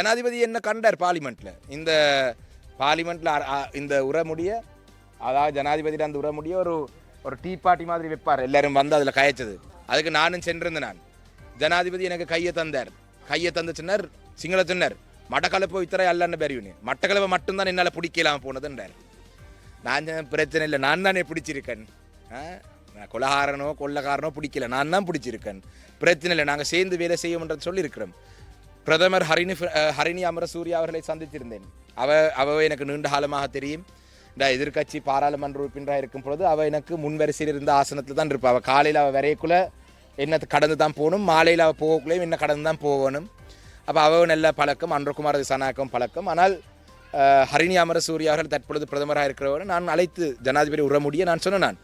ஜனாதிபதி என்ன கண்டார் பார்லிமெண்ட்டில் இந்த பார்லிமெண்ட்டில் அ- இந்த உரமுடிய அதாவது ஜனாதிபதியில் அந்த உரமுடிய ஒரு ஒரு டீ பார்ட்டி மாதிரி வைப்பார். எல்லாரும் வந்து அதில் கயச்சது. அதுக்கு நானும் சென்றிருந்தேன் நான். ஜனாதிபதி எனக்கு கையை தந்தார். கையை தந்து சின்னர் சிங்கள சின்னர் மட்டக்களப்பு இத்தரை அல்லன்னு பெரியவனு மட்டக்களப்பை மட்டும்தான் என்னால் பிடிக்கலாம் போனதுன்றார். நான் பிரச்சனை இல்லை நான் தானே பிடிச்சிருக்கேன். ஆ? நான் கொலகாரனோ கொள்ளக்காரனோ பிடிக்கல. நான் தான் பிடிச்சிருக்கேன். பிரச்சனை இல்லை நாங்கள் சேர்ந்து வேலை செய்வோம்ன்றது சொல்லியிருக்கிறோம். பிரதமர் ஹரிணி ஹரிணி அமரசூரியா அவர்களை சந்தித்திருந்தேன். அவ அவ எனக்கு நீண்ட காலமாக தெரியும். இந்த எதிர்க்கட்சி பாராளுமன்ற உறுப்பினராக இருக்கும் பொழுது அவள் எனக்கு முன்வரிசையில் இருந்த ஆசனத்தில் தான் இருப்பாள் அவள் காலையில் அவள் வரையக்குள்ளே என்ன கடந்து தான் போகணும் மாலையில் அவள் போகக்குள்ளேயும் என்ன கடந்து தான் போகணும். அப்போ அவள் நல்ல பழக்கம் அன்றகுமார் சனாக்கும் பழக்கம். ஆனால் ஹரிணி அமரசூரியா அவர்கள் தற்பொழுது பிரதமராக இருக்கிறவர். நான் அழைத்து ஜனாதிபதி உற முடிய நான் சொன்னேன் நான்.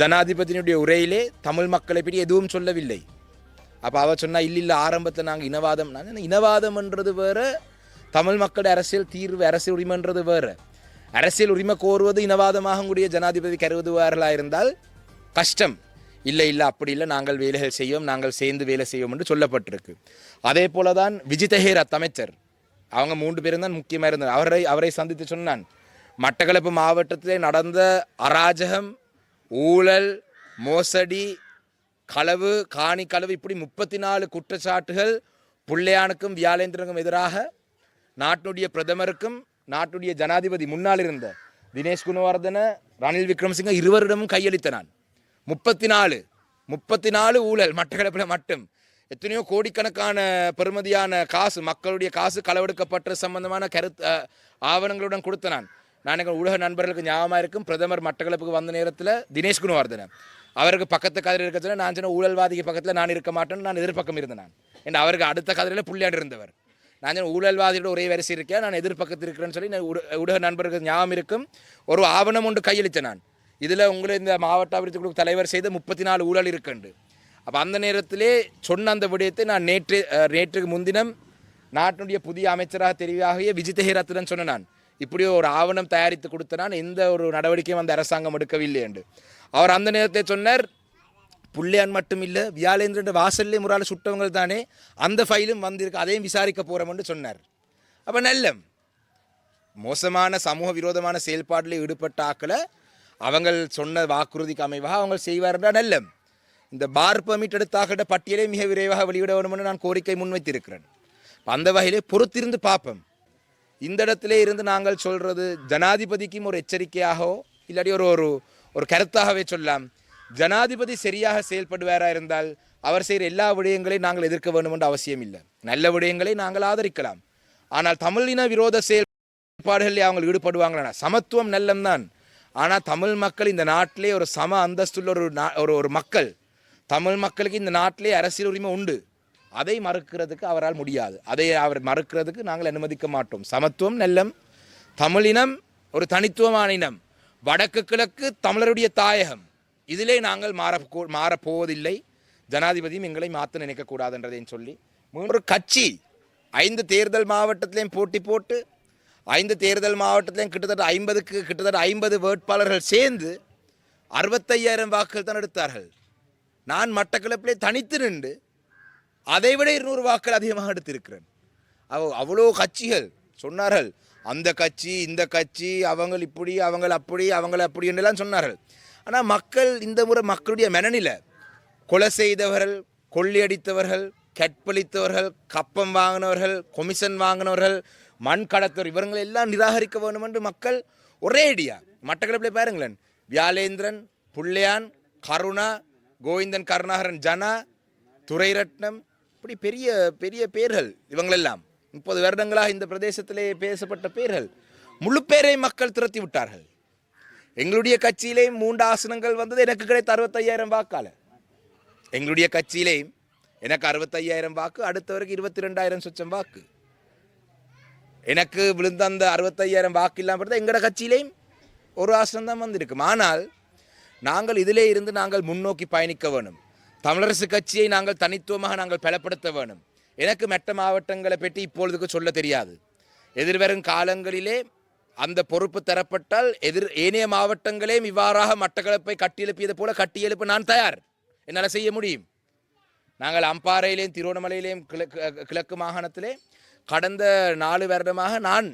ஜனாதிபதியினுடைய உரையிலே தமிழ் மக்களை பற்றி எதுவும் சொல்லவில்லை. அப்போ அவள் சொன்னால் இல்லை இல்லை ஆரம்பத்தில் நாங்கள் இனவாதம். நான் இனவாதம்ன்றது வேறு தமிழ் மக்கள் அரசியல் தீர்வு அரசியல் உரிமைன்றது வேறு. அரசியல் உரிமை கோருவது இனவாதமாக கூடிய ஜனாதிபதி கருதுவார்களாக இருந்தால் கஷ்டம். இல்லை இல்லை அப்படி இல்லை நாங்கள் வேலைகள் செய்வோம் நாங்கள் சேர்ந்து வேலை செய்வோம் என்று சொல்லப்பட்டிருக்கு. அதே போல தான் விஜிதஹேரத் அமைச்சர் அவங்க மூன்று பேரும் தான் முக்கியமாக இருந்தார் அவரை அவரை சந்தித்து சொன்னான் மட்டக்களப்பு மாவட்டத்திலே நடந்த அராஜகம் ஊழல் மோசடி களவு காணி களவு இப்படி முப்பத்தி நாலு குற்றச்சாட்டுகள் புள்ளையானுக்கும் வியாழேந்திரனுக்கும் எதிராக நாட்டுடைய பிரதமருக்கும் நாட்டுடைய ஜனாதிபதி முன்னால் இருந்த தினேஷ் குணவர்தன ரணில் விக்ரமசிங்க இருவரிடமும் கையளித்த நான். முப்பத்தி நாலு முப்பத்தி நாலு ஊழல் மட்டக்களப்பில் மட்டும். எத்தனையோ கோடிக்கணக்கான பெருமதியான காசு மக்களுடைய காசு களவெடுக்கப்பட்ட சம்பந்தமான கருத்து ஆவணங்களுடன் கொடுத்த நான். நான் எங்கள் ஊடக நண்பர்களுக்கு ஞாபகமாக இருக்கும். பிரதமர் மட்டக்களப்புக்கு வந்த நேரத்தில் தினேஷ் குணவர்தன அவருக்கு பக்கத்து கதிரில் இருக்க நான் சொன்ன ஊழல்வாதிக்கு பக்கத்தில் நான் இருக்க மாட்டேன்னு நான் எதிர்பக்கம் இருந்தேன் நான். ஏன்னா அவருக்கு அடுத்த கதிரில் புள்ளியாண்டு இருந்தவர். நான் சொன்ன ஊழல்வாதியோட ஒரே வரிசை இருக்கேன் நான் எதிர்பக்கத்தில் இருக்கிறேன்னு சொல்லி நான் ஊடக நண்பருக்கு ஞாபகம் இருக்கும். ஒரு ஆவணம் ஒன்று கையளித்தேன் நான். இதில் உங்களை இந்த மாவட்ட அபிவிருத்தி குழு தலைவர் செய்த முப்பத்தி நாலு ஊழல் இருக்குண்டு. அப்போ அந்த நேரத்திலே சொன்ன அந்த விடயத்தை நான் நேற்று நேற்றுக்கு முன்தினம் நாட்டினுடைய புதிய அமைச்சராக தெரிவாகிய விஜித் ஹேரத்துடன் சொன்ன நான். இப்படி ஒரு ஆவணம் தயாரித்து கொடுத்த நான் எந்த ஒரு நடவடிக்கையும் அந்த அரசாங்கம் எடுக்கவில்லை என்று அவர் அந்த நேரத்தை சொன்னார் புள்ளையான் மட்டும் இல்லை வியாழேந்திரன் வாசல்லே முறால் சுட்டவங்க தானே அந்த ஃபைலும் வந்திருக்கு அதையும் விசாரிக்க போகிறோம்னு சொன்னார். அப்போ நல்ல மோசமான சமூக விரோதமான செயல்பாட்டில் ஈடுபட்ட ஆக்களை அவங்கள் சொன்ன வாக்குறுதிக்கு அமைவாக அவங்க செய்வார்னா நல்ல இந்த பார் பர்மிட் எடுத்தாக்கிட்ட பட்டியலை மிக விரைவாக வெளியிட வேணும்னு நான் கோரிக்கை முன்வைத்திருக்கிறேன். அந்த வகையிலே பொறுத்திருந்து பார்ப்போம். இந்த இடத்திலே இருந்து நாங்கள் சொல்கிறது ஜனாதிபதிக்கும் ஒரு எச்சரிக்கையாகவோ இல்லாட்டி ஒரு ஒரு ஒரு கருத்தாகவே சொல்லலாம். ஜனாதிபதி சரியாக செயல்படுவாரா இருந்தால் அவர் செய்கிற எல்லா விடயங்களையும் நாங்கள் எதிர்க்க வேண்டும் என்ற அவசியம் இல்லை. நல்ல விடயங்களை நாங்கள் ஆதரிக்கலாம். ஆனால் தமிழின விரோத செயல்பாடுகளில் அவங்க ஈடுபடுவாங்களா? சமத்துவம் நல்லம் தான். ஆனால் தமிழ் மக்கள் இந்த நாட்டிலே ஒரு சம அந்தஸ்துள்ள ஒரு நா- ஒரு ஒரு மக்கள். தமிழ் மக்களுக்கு இந்த நாட்டிலே அரசியல் உரிமை உண்டு. அதை மறுக்கிறதுக்கு அவரால் முடியாது. அதை அவர் மறுக்கிறதுக்கு நாங்கள் அனுமதிக்க மாட்டோம். சமத்துவம் நல்லம் தமிழினம் ஒரு தனித்துவமான இனம். வடக்கு கிழக்கு தமிழருடைய தாயகம். இதிலே நாங்கள் மாற மாறப்போவதில்லை. ஜனாதிபதியும் எங்களை மாற்ற நினைக்கக்கூடாதுன்றதையும் சொல்லி ஒரு கட்சி ஐந்து தேர்தல் மாவட்டத்திலையும் போட்டி போட்டு ஐந்து தேர்தல் மாவட்டத்திலையும் கிட்டத்தட்ட ஐம்பதுக்கு கிட்டத்தட்ட ஐம்பது வேட்பாளர்கள் சேர்ந்து அறுபத்தையாயிரம் வாக்குகள் தான் எடுத்தார்கள். நான் மட்டக்களப்பிலே தனித்து நின்று அதை விட இருநூறு வாக்கள் அதிகமாக எடுத்திருக்கிறேன். அவ்வளோ கட்சிகள் சொன்னார்கள் அந்த கட்சி இந்த கட்சி அவங்க இப்படி அவங்க அப்படி அவங்க அப்படி என்றெல்லாம் சொன்னார்கள். ஆனால் மக்கள் இந்த முறை மக்களுடைய மனநிலை கொலை செய்தவர்கள் கொள்ளையடித்தவர்கள் கற்பழித்தவர்கள் கப்பம் வாங்கினவர்கள் கொமிஷன் வாங்கினவர்கள் மண் கடத்தவர் இவங்களை எல்லாம் நிராகரிக்க வேண்டும் என்று மக்கள் ஒரே ஐடியா மட்டக்களப்பில் பாருங்களேன். வியாலேந்திரன் புள்ளையான் கருணா கோவிந்தன் கருணாகரன் ஜனா துரைரட்னம் இப்படி பெரிய பெரிய பேர்கள் இவங்களெல்லாம். முப்பது வருடங்களாக இந்த பிரதேசத்திலே பேசப்பட்ட பேர்கள் முழு பேரை மக்கள் திரட்டி விட்டார்கள். எங்களுடைய கட்சியிலே மூன்று ஆசனங்கள் வந்தது எனக்கு கிடைத்த அறுபத்தையாயிரம் வாக்கால எங்களுடைய கட்சியிலேயும் எனக்கு அறுபத்தையாயிரம் வாக்கு அடுத்தவருக்கு இருபத்தி ரெண்டாயிரம் சொச்சம் வாக்கு. எனக்கு விழுந்த அந்த அறுபத்தையாயிரம் வாக்கு இல்லாமல் இருந்தால் எங்களோட கட்சியிலேயும் ஒரு ஆசனம் தான் வந்திருக்கும். ஆனால் நாங்கள் இதிலே இருந்து நாங்கள் முன்னோக்கி பயணிக்க வேணும். தமிழரசு கட்சியை நாங்கள் தனித்துவமாக நாங்கள் பலப்படுத்த வேணும். எனக்கு மெட்ட மாவட்டங்களை பற்றி இப்பொழுதுக்கு சொல்ல தெரியாது. எதிர்வரும் காலங்களிலே அந்த பொறுப்பு தரப்பட்டால் எதிர் ஏனைய மாவட்டங்களையும் இவ்வாறாக மட்டக்களப்பை கட்டியெழுப்பியது போல கட்டியெழுப்ப நான் தயார். என்னால் செய்ய முடியும். நாங்கள் அம்பாறையிலேயும் திருவண்ணாமலையிலேயும் கிழக்கு கிழக்கு மாகாணத்திலே கடந்த நாலு வருடமாக நான்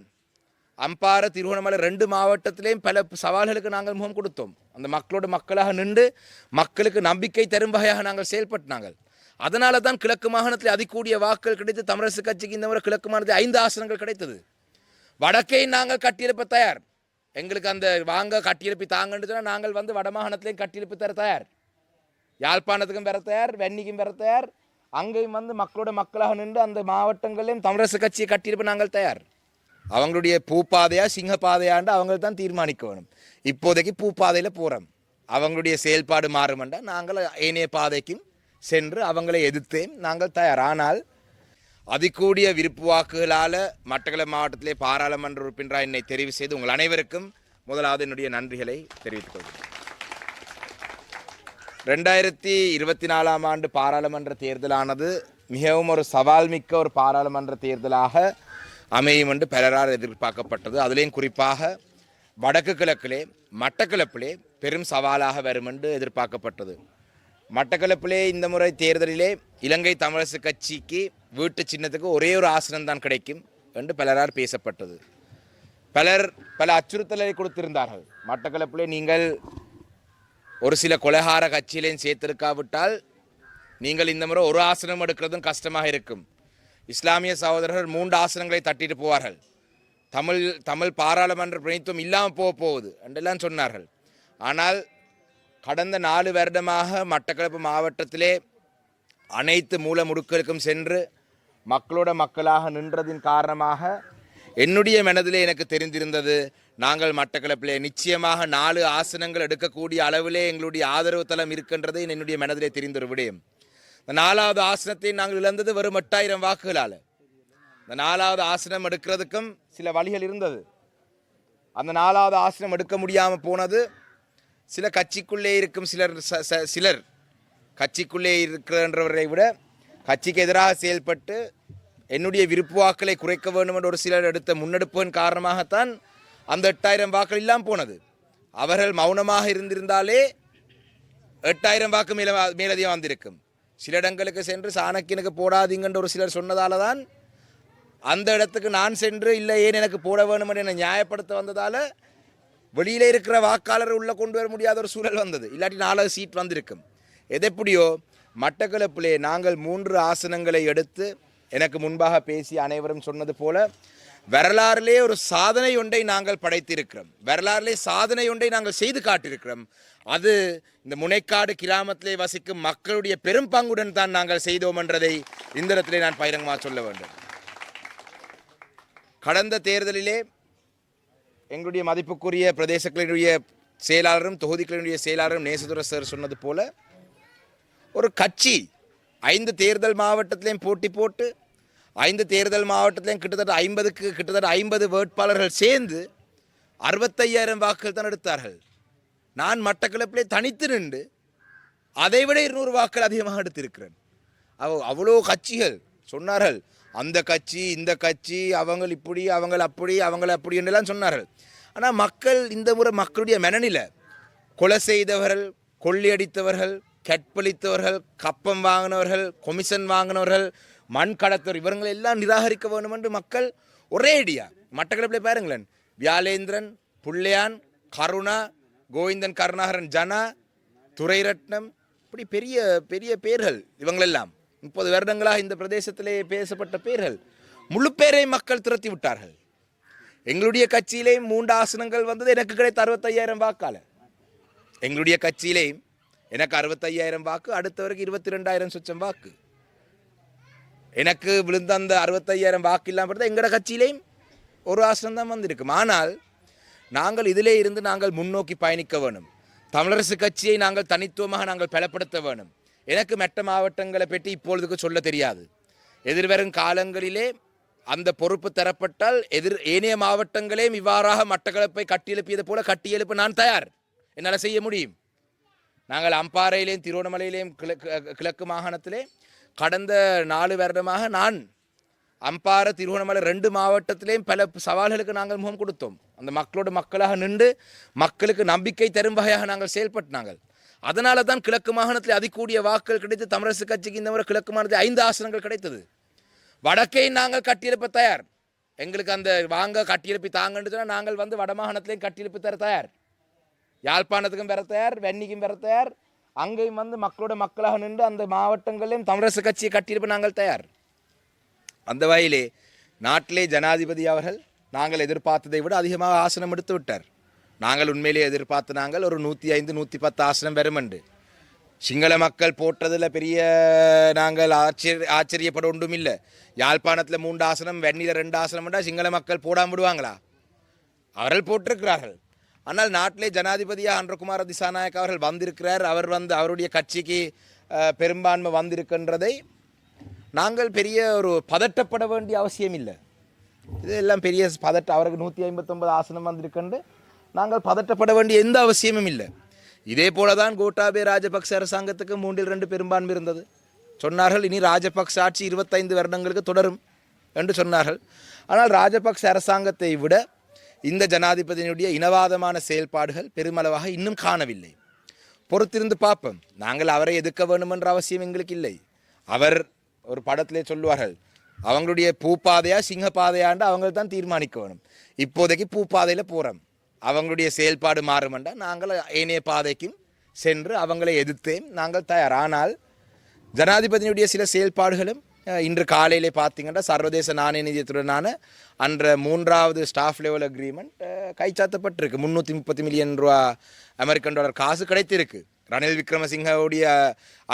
அம்பாறை திருவண்ணாமலை ரெண்டு மாவட்டத்திலேயும் பல சவால்களுக்கு நாங்கள் முகம் கொடுத்தோம். அந்த மக்களோட மக்களாக நின்று மக்களுக்கு நம்பிக்கை தரும் வகையாக நாங்கள் செயல்பட்டு நாங்கள். அதனால தான் கிழக்கு மாகாணத்தில் அதிகூடிய வாக்குகள் கிடைத்து தமிழரசு கட்சிக்கு இந்த முறை கிழக்கு மாகாணத்தில் ஐந்து ஆசனங்கள் கிடைத்தது. வடக்கை நாங்கள் கட்டியிருப்ப தயார். எங்களுக்கு அந்த வாங்க கட்டியிருப்பி தாங்கன்னு சொன்னால் நாங்கள் வந்து வடமாகாணத்திலையும் கட்டியிருப்பு தர தயார். யாழ்ப்பாணத்துக்கும் பெற தயார் வெண்ணிக்கும் பெற தயார். அங்கேயும் வந்து மக்களோட மக்களாக நின்று அந்த மாவட்டங்களிலும் தமிழரசு கட்சியை கட்டியிருப்ப நாங்கள் தயார். அவங்களுடைய பூப்பாதையா சிங்கப்பாதையாண்டு அவங்களை தான் தீர்மானிக்க வேணும். இப்போதைக்கு பூப்பாதையில் போகிறோம் அவங்களுடைய செயல்பாடு மாறுமெண்டா நாங்கள் ஏனைய பாதைக்கும் சென்று அவங்களை எதிர்த்தேன். நாங்கள் தயார். ஆனால் அதிகூடிய விருப்பு வாக்குகளால் மட்டக்களப்பு மாவட்டத்திலே பாராளுமன்ற உறுப்பினராக என்னை தெரிவு செய்து உங்கள் அனைவருக்கும் முதலாவது என்னுடைய நன்றிகளை தெரிவித்துக் கொள்கிறேன். ரெண்டாயிரத்தி இருபத்தி நாலாம் ஆண்டு பாராளுமன்ற தேர்தலானது மிகவும் ஒரு சவால் மிக்க ஒரு பாராளுமன்ற தேர்தலாக அமையும் என்று பலரால் எதிர்பார்க்கப்பட்டது. அதிலேயும் குறிப்பாக வடக்கு கிழக்கிலே மட்டக்கிழப்பிலே பெரும் சவாலாக வரும் என்று எதிர்பார்க்கப்பட்டது. மட்டக்களப்பிலே இந்த முறை தேர்தலிலே இலங்கை தமிழரசு கட்சிக்கு வீட்டு சின்னத்துக்கு ஒரே ஒரு ஆசனம் தான் கிடைக்கும் என்று பலரால் பேசப்பட்டது. பலர் பல அச்சுறுத்தலை கொடுத்திருந்தார்கள். மட்டக்களப்பிலே நீங்கள் ஒரு சில கொலகார கட்சியிலையும் சேர்த்திருக்காவிட்டால் நீங்கள் இந்த முறை ஒரு ஆசனம் எடுக்கிறதும் கஷ்டமாக இருக்கும். இஸ்லாமிய சகோதரர்கள் மூன்று ஆசனங்களை தட்டிட்டு போவார்கள். தமிழ் தமிழ் பாராளுமன்ற பிரதித்துவம் இல்லாமல் போக போகுது என்றெல்லாம் சொன்னார்கள். ஆனால் கடந்த நாலு வருடமாக மட்டக்களப்பு மாவட்டத்திலே அனைத்து மூல முடுக்களுக்கும் சென்று மக்களோட மக்களாக நின்றதின் காரணமாக என்னுடைய மனதிலே எனக்கு தெரிந்திருந்தது. நாங்கள் மட்டக்களப்பிலே நிச்சயமாக நாலு ஆசனங்கள் எடுக்கக்கூடிய அளவிலே எங்களுடைய ஆதரவு தளம் இருக்கின்றது என்னுடைய மனதிலே தெரிந்த ஒரு விடயம். இந்த நாலாவது ஆசனத்தை நாங்கள் இழந்தது வெறும் எட்டாயிரம் வாக்குகளால். இந்த நாலாவது ஆசனம் எடுக்கிறதுக்கும் சில வழிகள் இருந்தது. அந்த நாலாவது ஆசனம் எடுக்க முடியாமல் போனது சில கட்சிக்குள்ளே இருக்கும் சிலர் ச- ச- சிலர் கட்சிக்குள்ளே இருக்கிறன்றவரை விட கட்சிக்கு எதிராக செயல்பட்டு என்னுடைய விருப்பு வாக்களை குறைக்க வேண்டும் என்ற ஒரு சிலர் எடுத்த முன்னெடுப்பின் காரணமாகத்தான் அந்த எட்டாயிரம் வாக்கள் இல்லாமல் போனது. அவர்கள் மௌனமாக இருந்திருந்தாலே எட்டாயிரம் வாக்கு மேல மேலதிகம் வந்திருக்கும். சில இடங்களுக்கு சென்று சாணக்கியனுக்கு போடாதீங்கன்ற ஒரு சிலர் சொன்னதால தான் அந்த இடத்துக்கு நான் சென்று இல்லை ஏன் எனக்கு போட வேணும் என்று என்னை நியாயப்படுத்த வந்ததால் வெளியில இருக்கிற வாக்காளர் உள்ளே கொண்டு வர முடியாத ஒரு சூழல் வந்தது. இல்லாட்டி நாலாவது சீட் வந்திருக்கும். எதெப்படியோ மட்டக்களப்பிலே நாங்கள் மூன்று ஆசனங்களை எடுத்து எனக்கு முன்பாக பேசி அனைவரும் சொன்னது போல வரலாறிலே ஒரு சாதனை ஒன்றை நாங்கள் படைத்திருக்கிறோம். வரலாறிலே சாதனை ஒன்றை நாங்கள் செய்து காட்டியிருக்கிறோம். அது இந்த முனைக்காடு கிராமத்திலே வசிக்கும் மக்களுடைய பெரும் பங்குடன் தான் நாங்கள் செய்தோம் என்றதை இந்த இடத்திலே நான் பகிரங்கமாக சொல்ல வேண்டும். கடந்த தேர்தலிலே எங்களுடைய மதிப்புக்குரிய பிரதேசங்களினுடைய செயலாளரும் தொகுதிகளினுடைய செயலாளரும் நேசதுர சார் சொன்னது போல ஒரு கட்சி ஐந்து தேர்தல் மாவட்டத்திலையும் போட்டி போட்டு ஐந்து தேர்தல் மாவட்டத்திலையும் கிட்டத்தட்ட ஐம்பதுக்கு கிட்டத்தட்ட ஐம்பது வேட்பாளர்கள் சேர்ந்து அறுபத்தையாயிரம் வாக்குகள் தான் எடுத்தார்கள். நான் மட்டக்களப்பிலே தனித்து நின்று அதை விட இருநூறு வாக்கள் அதிகமாக எடுத்திருக்கிறேன். அவ அவ்வளோ கட்சிகள் சொன்னார்கள் அந்த கட்சி இந்த கட்சி அவங்க இப்படி அவங்க அப்படி அவங்கள அப்படி என்றெல்லாம் சொன்னார்கள். ஆனால் மக்கள் இந்த முறை மக்களுடைய மனநிலை கொலை செய்தவர்கள் கொள்ளையடித்தவர்கள் கற்பழித்தவர்கள் கப்பம் வாங்கினவர்கள் கொமிஷன் வாங்கினவர்கள் மண் கடத்தவர் இவங்களை எல்லாம் நிராகரிக்க வேண்டும் என்று மக்கள் ஒரே அடியா மட்டக்களப்பில் பாருங்களேன். வியாலேந்திரன் புள்ளையான் கருணா கோவிந்தன் கருணாகரன் ஜனா துரைரட்னம் இப்படி பெரிய பெரிய பேர்கள் இவங்களெல்லாம். முப்பது வருடங்களாக இந்த பிரதேசத்திலே பேசப்பட்ட பேர்கள் முழு பேரை மக்கள் துரத்தி விட்டார்கள். எங்களுடைய கட்சியிலே மூன்று ஆசனங்கள் வந்தது எனக்கு கிடைத்த அறுபத்தையாயிரம் வாக்காளர். எங்களுடைய கட்சியிலே எனக்கு அறுபத்தையாயிரம் வாக்கு அடுத்தவருக்கு இருபத்தி ரெண்டாயிரம் சொச்சம் வாக்கு. எனக்கு விழுந்த அந்த அறுபத்தையாயிரம் வாக்கு இல்லாமல் இருந்தால் எங்களோட கட்சியிலேயும் ஒரு ஆசனம் தான் வந்திருக்கும். ஆனால் நாங்கள் இதிலே இருந்து நாங்கள் முன்னோக்கி பயணிக்க வேணும். தமிழரசு கட்சியை நாங்கள் தனித்துவமாக நாங்கள் பலப்படுத்த வேணும். எனக்கு மெட்ட மாவட்டங்களை பற்றி இப்பொழுதுக்கு சொல்ல தெரியாது. எதிர்வரும் காலங்களிலே அந்த பொறுப்பு தரப்பட்டால் எதிர் ஏனைய மாவட்டங்களையும் இவ்வாறாக மட்டக்களப்பை கட்டியெழுப்பியது போல கட்டியெழுப்ப நான் தயார். என்னால் செய்ய முடியும். நாங்கள் அம்பாறையிலேயும் திருவண்ணாமலையிலேயும் கிழக்கு கிழக்கு மாகாணத்திலே கடந்த நாலு வருடமாக நான் அம்பாறை திருவண்ணாமலை ரெண்டு மாவட்டத்திலேயும் பல சவால்களுக்கு நாங்கள் முகம் கொடுத்தோம். அந்த மக்களோட மக்களாக நின்று மக்களுக்கு நம்பிக்கை தரும் வகையாக நாங்கள் செயல்பட்டு நாங்கள் அதனால தான் கிழக்கு மாகாணத்தில் அதிகூடிய வாக்குகள் கிடைத்து தமிழரசு கட்சிக்கு இந்த முறை கிழக்கு மாகாணத்தில் ஐந்து ஆசனங்கள் கிடைத்தது. வடக்கையும் நாங்கள் கட்டியெழுப்ப தயார். எங்களுக்கு அந்த வாங்க கட்டியெழுப்பி தாங்கன்னு சொன்னால் நாங்கள் வந்து வடமாகாணத்திலையும் கட்டியெழுப்பி தர தயார். யாழ்ப்பாணத்துக்கும் பெற தயார் வெண்ணிக்கும் பெற தயார். அங்கேயும் வந்து மக்களோட மக்களாக நின்று அந்த மாவட்டங்களிலும் தமிழரசு கட்சியை கட்டியிருப்ப நாங்கள் தயார். அந்த வகையிலே நாட்டிலே ஜனாதிபதி அவர்கள் நாங்கள் எதிர்பார்த்ததை விட அதிகமாக ஆசனம் எடுத்து விட்டார். நாங்கள் உண்மையிலேயே எதிர்பார்த்து நாங்கள் ஒரு நூற்றி ஐந்து நூற்றி பத்து ஆசனம் வருமெண்டு சிங்கள மக்கள் போட்டதில் பெரிய நாங்கள் ஆச்சரிய ஆச்சரியப்பட ஒன்றும் இல்லை. யாழ்ப்பாணத்தில் மூன்று ஆசனம் வெண்ணில ரெண்டு ஆசனம்டா சிங்கள மக்கள் போடாமல் விடுவாங்களா? அவர்கள் போட்டிருக்கிறார்கள். ஆனால் நாட்டிலே ஜனாதிபதியாக அன்றகுமார் திசாநாயக் அவர்கள் வந்திருக்கிறார். அவர் வந்து அவருடைய கட்சிக்கு பெரும்பான்மை வந்திருக்கின்றதை நாங்கள் பெரிய ஒரு பதட்டப்பட வேண்டிய அவசியம் இல்லை. இதெல்லாம் பெரிய பதட்ட அவருக்கு நூற்றி ஐம்பத்தொன்பது ஆசனம் வந்திருக்கண்டு நாங்கள் பதட்டப்பட வேண்டிய எந்த அவசியமும் இல்லை. இதே போல தான் கோட்டாபே ராஜபக்ச அரசாங்கத்துக்கு மூன்றில் ரெண்டு பெரும்பான்மை இருந்தது. சொன்னார்கள் இனி ராஜபக்ச ஆட்சி இருபத்தைந்து வருடங்களுக்கு தொடரும் என்று சொன்னார்கள். ஆனால் ராஜபக்ச அரசாங்கத்தை விட இந்த ஜனாதிபதியினுடைய இனவாதமான செயல்பாடுகள் பெருமளவாக இன்னும் காணவில்லை. பொறுத்திருந்து பார்ப்போம். நாங்கள் அவரை எதிர்க்க வேண்டும் என்ற அவசியம் எங்களுக்கு இல்லை. அவர் ஒரு படத்திலே சொல்லுவார்கள் அவங்களுடைய பூப்பாதையா சிங்கப்பாதையாண்டு அவங்க தான் தீர்மானிக்க வேணும். இப்போதைக்கு பூப்பாதையில் போகிறோம் அவங்களுடைய செயல்பாடு மாறுமெண்டா நாங்கள் ஏனைய பாதைக்கும் சென்று அவங்களை எதிர்த்தேன். நாங்கள் தயார். ஆனால் ஜனாதிபதியினுடைய சில செயல்பாடுகளும் இன்று காலையிலே பார்த்தீங்கன்னா சர்வதேச நாணய நிதியத்துடனான அன்ற மூன்றாவது ஸ்டாஃப் லெவல் அக்ரிமெண்ட் கைச்சாத்தப்பட்டிருக்கு. முந்நூற்றி முப்பத்தி மில்லியன் ரூபா அமெரிக்கன் டாலர் காசு கிடைத்திருக்கு. ரணில் விக்ரமசிங்கவுடைய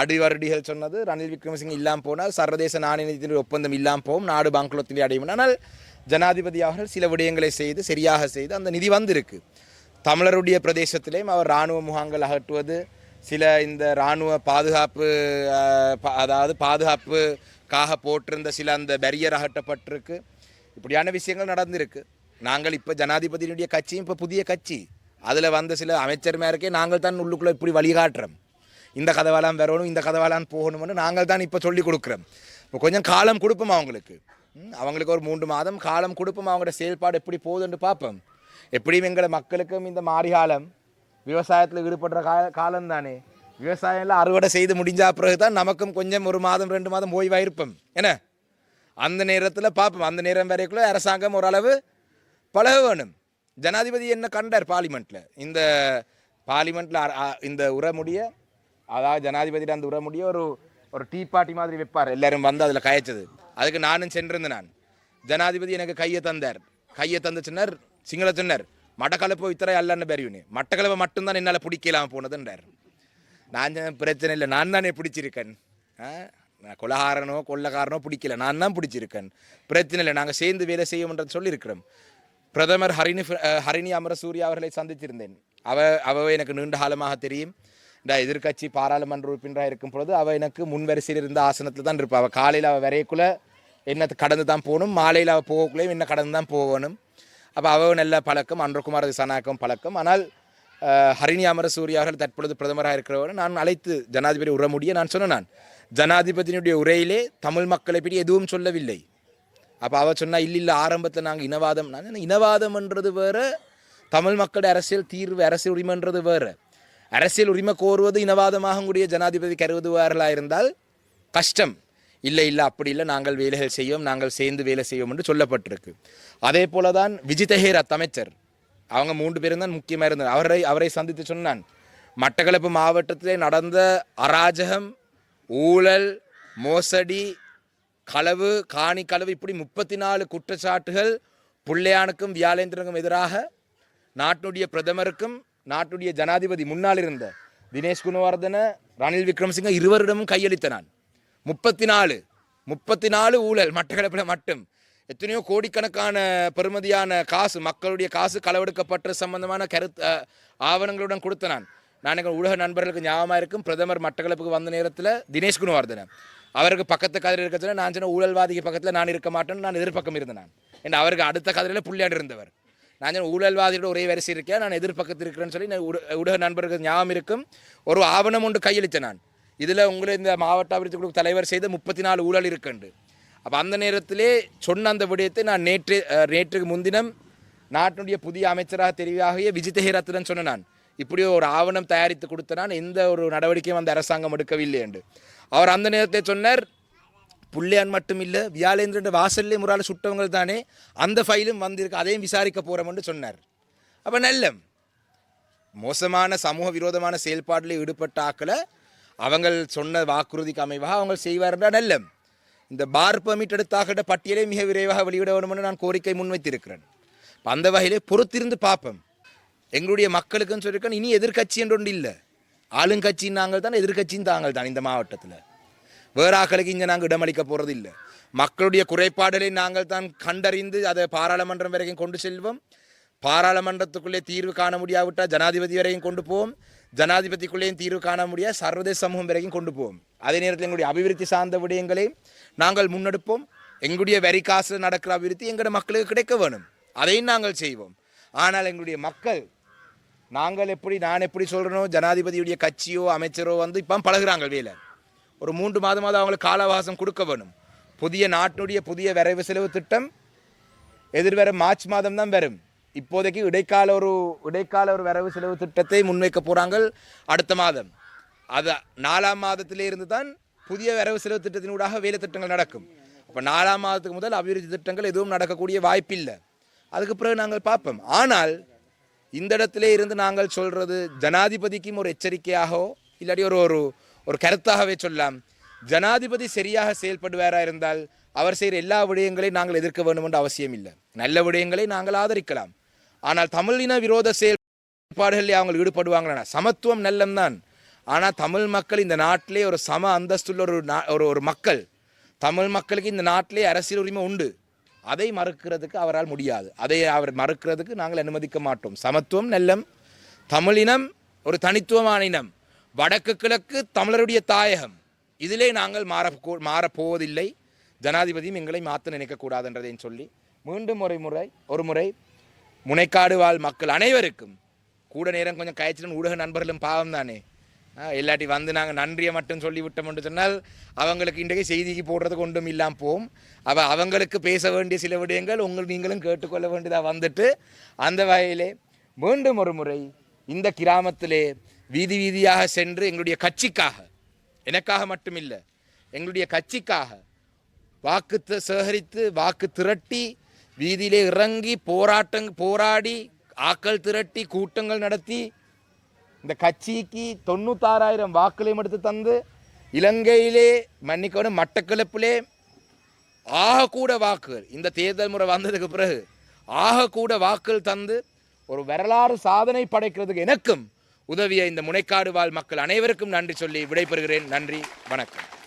அடிவருடிகள் சொன்னது ரணில் விக்ரமசிங்க இல்லாமல் போனால் சர்வதேச நாணய நிதியத்தினுடைய ஒப்பந்தம் இல்லாமல் போகும் நாடு பாங்குலத்திலே அடையும். ஆனால் ஜனாதிபதி அவர்கள் சில விடயங்களை செய்து சரியாக செய்து அந்த நிதி வந்திருக்கு. தமிழருடைய பிரதேசத்திலேயும் அவர் இராணுவ முகாங்கள் அகற்றுவது சில இந்த இராணுவ பாதுகாப்பு பா- அதாவது பாதுகாப்புக்காக போட்டிருந்த சில அந்த பேரியர் அகற்றப்பட்டிருக்கு. இப்படியான விஷயங்கள் நடந்திருக்கு. நாங்கள் இப்போ ஜனாதிபதியினுடைய கட்சியும் இப்போ புதிய கட்சி. அதில் வந்த சில அமைச்சர்மாருக்கே நாங்கள் தான் உள்ளுக்குள்ளே இப்படி வழிகாட்டுறோம். இந்த கதவாலாம் வரணும் இந்த கதவாலாம் போகணும்னு நாங்கள் தான் இப்போ சொல்லி கொடுக்குறோம். இப்போ கொஞ்சம் காலம் கொடுப்போம் அவங்களுக்கு அவங்களுக்கு ஒரு மூன்று மாதம் காலம் கொடுப்போம் அவங்களோட செயல்பாடு எப்படி போகுதுன்னு பார்ப்போம். எப்படியும் எங்களை மக்களுக்கும் இந்த மாரிகாலம் விவசாயத்தில் ஈடுபடுற கால காலம் தானே விவசாயம்லாம் அறுவடை செய்து முடிஞ்சா பிறகு தான் நமக்கும் கொஞ்சம் ஒரு மாதம் ரெண்டு மாதம் ஓய்வாக இருப்போம் என்ன? அந்த நேரத்தில் பார்ப்போம். அந்த நேரம் வரைக்குள்ள அரசாங்கம் ஓரளவு பழக வேணும் ஜனாதிபதி என்ன கண்டார் பார்லிமெண்ட்டில் இந்த பார்லிமெண்ட்டில் இந்த உரமுடிய அதாவது ஜனாதிபதியிட அந்த உரமுடிய ஒரு ஒரு டீ பார்ட்டி மாதிரி வைப்பார். எல்லாரும் வந்து அதில் கயச்சது. அதுக்கு நானும் சென்றிருந்தேன் நான். ஜனாதிபதி எனக்கு கையை தந்தார். கையை தந்து சின்னர் சிங்கள சின்னர் மட்டக்களப்பு இத்தரை அல்லன்னு பெரியவனு மட்டக்களவை மட்டும்தான் என்னால் பிடிக்கலாம் போனதுன்றார். நான் பிரச்சனை இல்லை நான் தானே பிடிச்சிருக்கேன். ஆ, நான் கொலகாரனோ கொள்ளக்காரனோ பிடிக்கல. நான் தான் பிடிச்சிருக்கேன். பிரச்சனை இல்லை நாங்கள் சேர்ந்து வேலை செய்வோம்ன்றது சொல்லியிருக்கிறோம். பிரதமர் ஹரிணி ஃபிர- ஹரிணி அமரசூரிய அவர்களை சந்திச்சிருந்தேன். அவ அவ எனக்கு நீண்ட காலமாக தெரியும். இந்த எதிர்க்கட்சி பாராளுமன்ற உறுப்பினராக இருக்கும் பொழுது அவள் எனக்கு முன்வரிசையில் இருந்த ஆசனத்தில் தான் இருப்பாள் அவள் காலையில் அவள் வரையக்குள்ளே என்ன கடந்து தான் போகணும் மாலையில் அவள் போகக்குள்ளேயும் என்ன கடந்து தான் போகணும். அப்போ அவள் நல்ல பழக்கம் அன்றகுமார் சனாக்கம் பழக்கம். ஆனால் ஹரிணி ஹரிணி அமரசூரிய அவர்கள் தற்பொழுது பிரதமராக இருக்கிறவர் நான் அழைத்து ஜனாதிபதி உற முடிய நான் சொன்னேன் நான். ஜனாதிபதியினுடைய உரையிலே தமிழ் மக்களை பற்றி எதுவும் சொல்லவில்லை. அப்போ அவள் சொன்னால் இல்லை இல்லை ஆரம்பத்தில் நாங்கள் இனவாதம். நாங்கள் இனவாதம்ன்றது வேறு தமிழ் மக்களுடைய அரசியல் தீர்வு அரசியல் உரிமைன்றது வேறு. அரசியல் உரிமை கோருவது இனவாதமாக கூடிய ஜனாதிபதி கருதுவார்களாக இருந்தால் கஷ்டம். இல்லை இல்லை அப்படி இல்லை நாங்கள் வேலைகள் செய்வோம் நாங்கள் சேர்ந்து வேலை செய்வோம் என்று சொல்லப்பட்டிருக்கு. அதே போல தான் விஜிதஹேரத் அமைச்சர் அவங்க மூன்று பேரும் தான் முக்கியமாக இருந்தார் அவரை அவரை சந்தித்து சொன்னான் மட்டக்களப்பு மாவட்டத்திலே நடந்த அராஜகம் ஊழல் மோசடி களவு காணி களவு இப்படி முப்பத்தி நாலு குற்றச்சாட்டுகள் புள்ளையானுக்கும் வியாழேந்திரனுக்கும் எதிராக நாட்டுடைய பிரதமருக்கும் நாட்டுடைய ஜனாதிபதி முன்னால் இருந்த தினேஷ் குணவர்தன ரணில் விக்ரமசிங்க இருவரிடமும் கையளித்த நான். முப்பத்தி நாலு முப்பத்தி நாலு ஊழல் மட்டக்களப்பில் மட்டும். எத்தனையோ கோடிக்கணக்கான பெருமதியான காசு மக்களுடைய காசு களவெடுக்கப்பட்ட சம்பந்தமான கருத்து ஆவணங்களுடன் கொடுத்த நான். நான் எங்கள் ஊடக நண்பர்களுக்கு ஞாபகமாக இருக்கும் பிரதமர் மட்டக்களப்புக்கு வந்த நேரத்தில் தினேஷ் குணவர்தன. அவருக்கு பக்கத்து கதிரில் இருக்கிறதுல நான் சொன்ன ஊழல்வாதிக்கு பக்கத்தில் நான் இருக்க மாட்டேன்னு நான் எதிர்பக்கம் இருந்தேன் நான். ஏன்னா அவருக்கு அடுத்த கதிரில் புள்ளியாண்டு இருந்தவர். நான் ஊழல்வாதியோட ஒரே வரிசை இருக்கேன் நான் எதிர்பக்கத்தில் இருக்கிறேன்னு சொல்லி நான் ஊடக நண்பர்கள் ஞாபகம் இருக்கும். ஒரு ஆவணம் ஒன்று கையளித்தேன் நான். இதில் உங்களை இந்த மாவட்ட அபிவிருத்தி குழு தலைவர் செய்த முப்பத்தி நாலு ஊழல் இருக்குண்டு. அப்போ அந்த நேரத்திலே சொன்ன அந்த விடயத்தை நான் நேற்று நேற்றுக்கு முன்தினம் நாட்டினுடைய புதிய அமைச்சராக தெரிவாகிய விஜிதஹேரத்துடன் சொன்ன நான். இப்படி ஒரு ஆவணம் தயாரித்து கொடுத்த நான் எந்த ஒரு நடவடிக்கையும் அந்த அரசாங்கம் எடுக்கவில்லை என்று அவர் அந்த நேரத்தை சொன்னார் புள்ளையான் மட்டும் இல்லை வியாழேந்திரன் வாசல்லே முறால சுட்டவங்க தானே அந்த ஃபைலும் வந்திருக்கு அதையும் விசாரிக்க போகிறோம்னு சொன்னார். அப்போ நல்லம். மோசமான சமூக விரோதமான செயல்பாட்டில் ஈடுபட்ட ஆக்களை அவங்கள் சொன்ன வாக்குறுதிக்கு அமைவாக அவங்க செய்வார்ன்றா நல்லம். இந்த பார் பர்மிட் எடுத்தாக்கிட்ட பட்டியலை மிக விரைவாக வெளியிட வேணும்னு நான் கோரிக்கை முன்வைத்திருக்கிறேன். அந்த வகையிலே பொறுத்திருந்து பார்ப்போம். எங்களுடைய மக்களுக்குன்னு சொல்லியிருக்கேன் இனி எதிர்க்கட்சி என்று ஒன்று இல்லை. ஆளுங்கட்சியின் நாங்கள் தான் எதிர்கட்சியும் தாங்கள் தான் இந்த மாவட்டத்தில். வேறு ஆக்களுக்கு இங்கே நாங்கள் இடமளிக்க போகிறது இல்லை மக்களுடைய குறைபாடுகளை நாங்கள் தான் கண்டறிந்து அதை பாராளுமன்றம் வரைக்கும் கொண்டு செல்வோம். பாராளுமன்றத்துக்குள்ளே தீர்வு காண முடியாவிட்டால் ஜனாதிபதி வரையும் கொண்டு போவோம். ஜனாதிபதிக்குள்ளேயும் தீர்வு காண முடியாது சர்வதேச சமூகம் வரைக்கும் கொண்டு போவோம். அதே நேரத்தில் எங்களுடைய அபிவிருத்தி சார்ந்த விடயங்களை நாங்கள் முன்னெடுப்போம். எங்களுடைய வரி காசு நடக்கிற அபிவிருத்தி எங்களுடைய மக்களுக்கு கிடைக்க வேணும். அதையும் நாங்கள் செய்வோம். ஆனால் எங்களுடைய மக்கள் நாங்கள் எப்படி நான் எப்படி சொல்கிறனோ ஜனாதிபதியுடைய கட்சியோ அமைச்சரோ வந்து இப்போ பழகிறாங்க வேலை. ஒரு மூன்று மாதமாவது அவங்களுக்கு கால அவகாசம் கொடுக்க வேணும். புதிய நாட்டினுடைய புதிய வரைவு செலவு திட்டம் எதிர்வரும் மார்ச் மாதம் தான் வரும். இப்போதைக்கு இடைக்கால ஒரு இடைக்கால ஒரு வரவு செலவு திட்டத்தை முன்வைக்க போகிறாங்க அடுத்த மாதம். அது நாலாம் மாதத்திலே இருந்து தான் புதிய வரவு செலவு திட்டத்தினூடாக வேலை திட்டங்கள் நடக்கும். அப்போ நாலாம் மாதத்துக்கு முதல் அபிவிருத்தி திட்டங்கள் எதுவும் நடக்கக்கூடிய வாய்ப்பில்லை. அதுக்கு பிறகு நாங்கள் பார்ப்போம். ஆனால் இந்த இடத்திலே இருந்து நாங்கள் சொல்கிறது ஜனாதிபதிக்கும் ஒரு எச்சரிக்கையாகவோ இல்லாட்டி ஒரு ஒரு ஒரு கருத்தாகவே சொல்லலாம். ஜனாதிபதி சரியாக செயல்படுவாரா இருந்தால் அவர் செய்கிற எல்லா விடயங்களையும் நாங்கள் எதிர்க்க வேண்டும் என்ற அவசியம் இல்லை. நல்ல விடயங்களை நாங்கள் ஆதரிக்கலாம். ஆனால் தமிழின விரோத செயல்பாடுகளில் அவங்க ஈடுபடுவாங்களா? சமத்துவம் நல்லம் தான். ஆனால் தமிழ் மக்கள் இந்த நாட்டிலே ஒரு சம அந்தஸ்துள்ள ஒரு நா- ஒரு ஒரு மக்கள். தமிழ் மக்களுக்கு இந்த நாட்டிலே அரசியல் உரிமை உண்டு. அதை மறுக்கிறதுக்கு அவரால் முடியாது. அதை அவர் மறுக்கிறதுக்கு நாங்கள் அனுமதிக்க மாட்டோம். சமத்துவம் நல்லம் தமிழினம் ஒரு தனித்துவமான இனம். வடக்கு கிழக்கு தமிழருடைய தாயகம். இதிலே நாங்கள் மாற மாறப்போவதில்லை. ஜனாதிபதியும் எங்களை மாற்ற நினைக்கக்கூடாதுன்றதையும் சொல்லி மீண்டும் ஒரு முறை ஒரு முறை முனைக்காடு வாழ் மக்கள் அனைவருக்கும் கூட நேரம் கொஞ்சம் கயச்சிடும் ஊடக நண்பர்களும் பாவம் தானே. இல்லாட்டி வந்து நாங்கள் நன்றியை மட்டும் சொல்லி விட்டோம் என்று சொன்னால் அவங்களுக்கு இன்றைக்கு செய்திக்கு போடுறது ஒன்றும் இல்லாமல் போகும். அவள் அவங்களுக்கு பேச வேண்டிய சில விடயங்கள் உங்கள் நீங்களும் கேட்டுக்கொள்ள வேண்டியதாக வந்துட்டு அந்த வகையிலே மீண்டும் ஒரு முறை இந்த கிராமத்திலே வீதி வீதியாக சென்று எங்களுடைய கட்சிக்காக எனக்காக மட்டுமில்லை எங்களுடைய கட்சிக்காக வாக்கு சேகரித்து வாக்கு திரட்டி வீதியிலே இறங்கி போராட்டம் போராடி ஆக்கள் திரட்டி கூட்டங்கள் நடத்தி இந்த கட்சிக்கு தொண்ணூத்தாறாயிரம் வாக்குகளையும் எடுத்து தந்து இலங்கையிலே மன்னிக்கணும் மட்டக்களப்பிலே ஆகக்கூட வாக்குகள் இந்த தேர்தல் முறை வந்ததுக்கு பிறகு ஆகக்கூட வாக்குகள் தந்து ஒரு வரலாறு சாதனை படைக்கிறதுக்கு எனக்கும் உதவிய இந்த முனைக்காடு வாழ் மக்கள் அனைவருக்கும் நன்றி சொல்லி விடைபெறுகிறேன். நன்றி. வணக்கம்.